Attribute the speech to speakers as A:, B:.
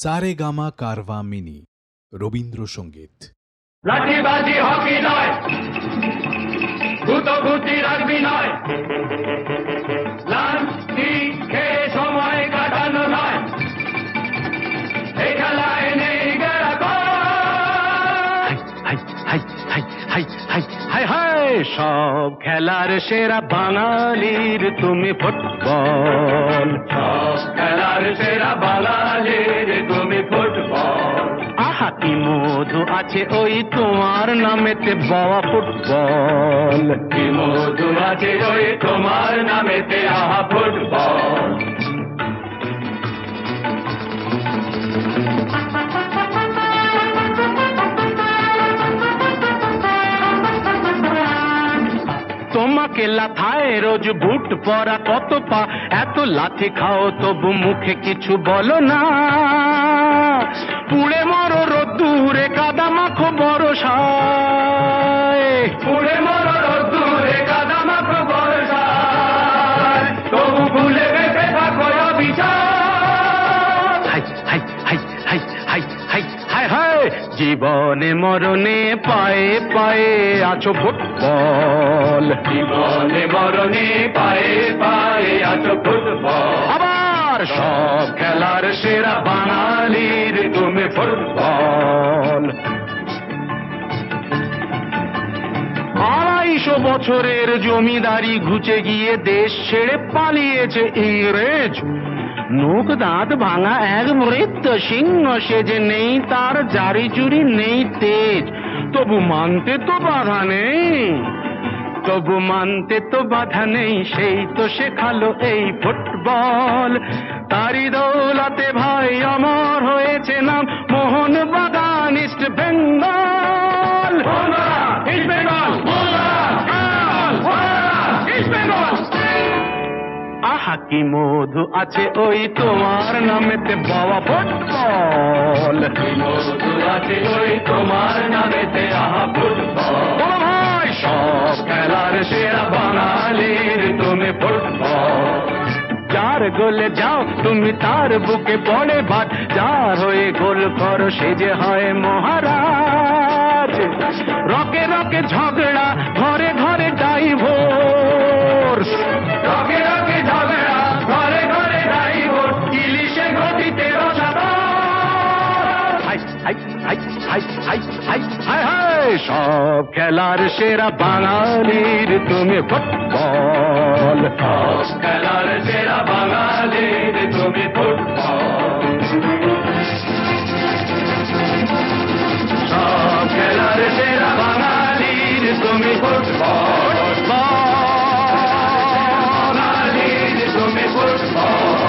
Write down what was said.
A: সারে gamma Carvaan mini Rabindrasangeet
B: লাঠিবাজি hockey নয় গুতগুতি রাখবি নয় লাঠি খেয়ে সময় কাটানো নয়। এই খেলায় নেই
C: হাই হাই হাই হাই হাই হাই হাই সব খেলার সেরা বাঙালির তুমি ফুটবল।
B: সব খেলার সেরা
C: কি মধু আছে ওই তোমার নামেতে বাবা ফুটবল?
B: কি মধু আছে ওই তোমার নামেতে আহা ফুটবল?
C: তোমাকে লাথায় রোজ বুট পরা কত পা এত লাথি খাও তবু মুখে কিছু বলো না। জীবনে মরণে পায়ে পায়ে আছো ফুটবল।
B: জীবনে মরণে পায়ে পায়ে আছো ফুটবল।
C: আবার সব খেলার সেরা বাঙালির তুমি ফুটবল। আড়াইশো বছরের জমিদারি ঘুচে গিয়ে দেশ ছেড়ে পালিয়েছে ইংরেজ। মুখ দাঁত ভাঙা এক মৃত্যু সিংহ সেজে নেই তার জারি জুরি নেই তেজ। তবু মানতে তো বাধা নেই। তবু মানতে তো বাধা নেই, সেই তো শেখালো এই ফুটবল। তারি দৌলাতে ভাই অমর হয়েছে নাম মোহন বাগান, ইস্ট বেঙ্গল। আহা কি মধু আছে ওই তোমার নামেতে বাবা ফুটবল।
B: মধু আছে ওই তোমার নামেতে আহা ফুটবল।
C: ভাই সব
B: খেলার সেরা বাঙালির তুমি ফুটবল।
C: যার গোলে যাও তুমি তার বুকে পড়ে ভাত। যার হয়ে গোল করো সে যে হয় মহারাজ। রকে রকে ঝগড়া সব খেলার সেরা বাঙালির তুমি ফুটবল।
B: সব খেলার সেরা বাঙালির তুমি ফুটবল। সব খেলার সেরা বাঙালির তুমি ফুটবল। বাঙালির তুমি ফুটবল।